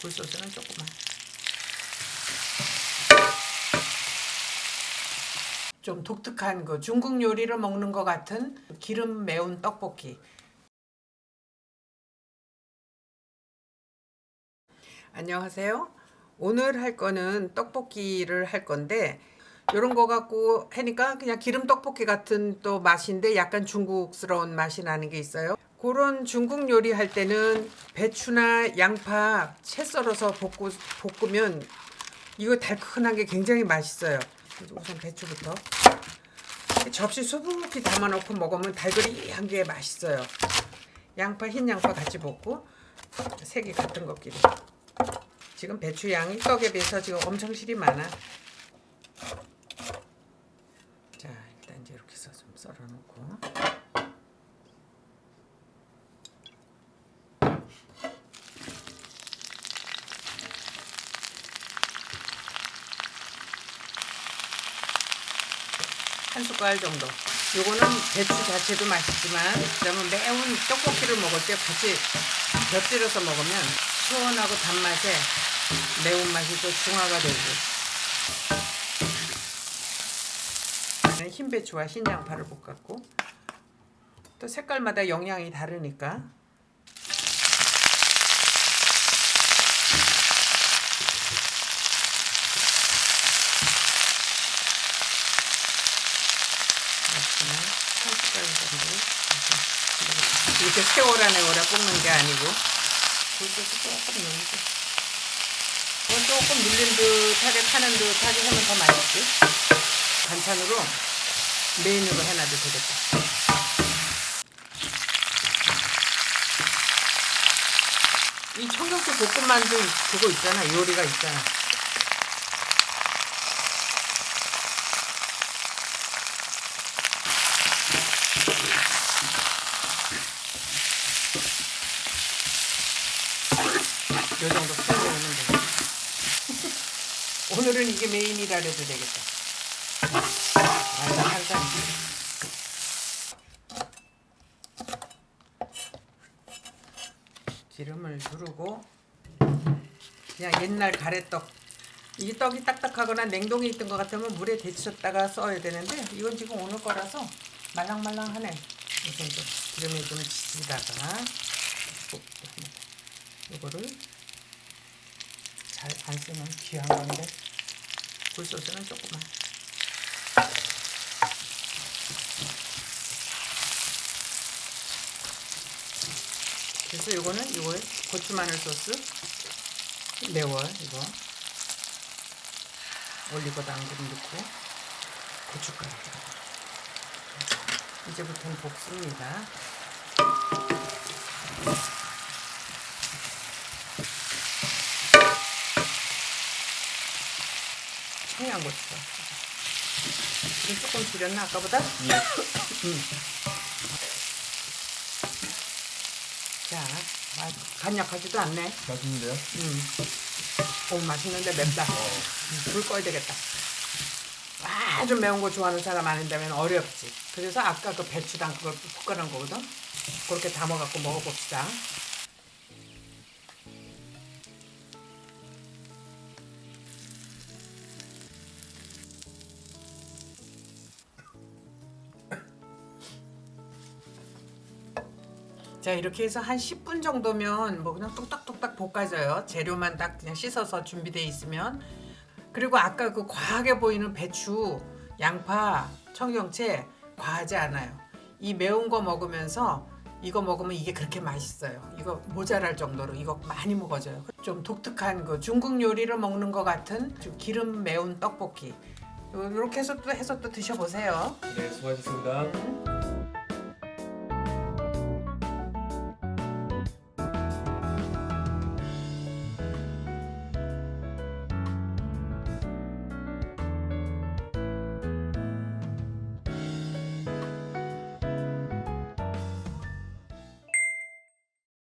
굴소스는 조금만. 좀 독특한 그 중국 요리를 먹는 것 같은 기름 매운 떡볶이. 안녕하세요. 오늘 할 거는 떡볶이를 할 건데 이런 거 갖고 하니까 그냥 기름 떡볶이 같은 또 맛인데 약간 중국스러운 맛이 나는 게 있어요. 그런 중국 요리 할 때는 배추나 양파 채 썰어서 볶고, 볶으면 이거 달큰한 게 굉장히 맛있어요. 우선 배추부터 접시 수북히 담아놓고 먹으면 달그리한 게 맛있어요. 양파 흰 양파 같이 볶고 색이 같은 것끼리. 지금 배추 양이 떡에 비해서 지금 엄청 실이 많아. 자 일단 이제 이렇게 해서 좀 썰어놓고. 한 숟갈 정도. 요거는 배추 자체도 맛있지만 그러면 매운 떡볶이를 먹을 때 같이 곁들여서 먹으면 시원하고 단맛에 매운맛이 또 중화가 되고 저는 흰 배추와 흰 양파를 볶았고 또 색깔마다 영양이 다르니까 그냥 한 숟갈 정도? 이렇게 이렇게 세월아 내월아 볶는 게 아니고? 굴소스 조금 넣고 이건 조금 눌린 듯하게 타는 듯하게 하면 더 맛있지. 반찬으로 메인으로 해놔도 되겠다. 이 청경채 볶음만두 그거 있잖아. 요리가 있잖아 요 정도 풀어오면 되겠다. 오늘은 이게 메인이라 해도 되겠다. 완전 항상 기름을 두르고 그냥 옛날 가래떡 이 떡이 딱딱하거나 냉동에 있던 것 같으면 물에 데쳤다가 써야 되는데 이건 지금 오늘 거라서 말랑말랑하네. 우선 좀 기름에 좀 지지다가 이거를 잘 안 쓰면 귀한 건데 굴소스는 조금만. 그래서 이거는 이거에 고추 마늘 소스 매워 이거. 올리고당 좀 넣고 고춧가루. 이제부터는 볶습니다. 청양고추. 이거 조금 줄였나 아까보다? 음. 자, 아, 간약하지도 않네. 맛있는데요? 음. 오, 맛있는데 맵다. 음, 불 꺼야 되겠다. 아주 매운 거 좋아하는 사람 아닌다면 어렵지. 그래서 아까 그 배추당 그걸 볶아놓은 거거든. 그렇게 담아갖고 먹어봅시다. 자 이렇게 해서 한 10분 정도면 뭐 그냥 뚝딱뚝딱 볶아져요. 재료만 딱 그냥 씻어서 준비되어 있으면. 그리고 아까 그 과하게 보이는 배추 양파 청경채 과하지 않아요. 이 매운 거 먹으면서 이거 먹으면 이게 그렇게 맛있어요. 이거 모자랄 정도로 이거 많이 먹어져요. 좀 독특한 그 중국 요리를 먹는 것 같은 좀 기름 매운 떡볶이. 이렇게 해서 또 해서 또 드셔보세요. 네, 수고하셨습니다.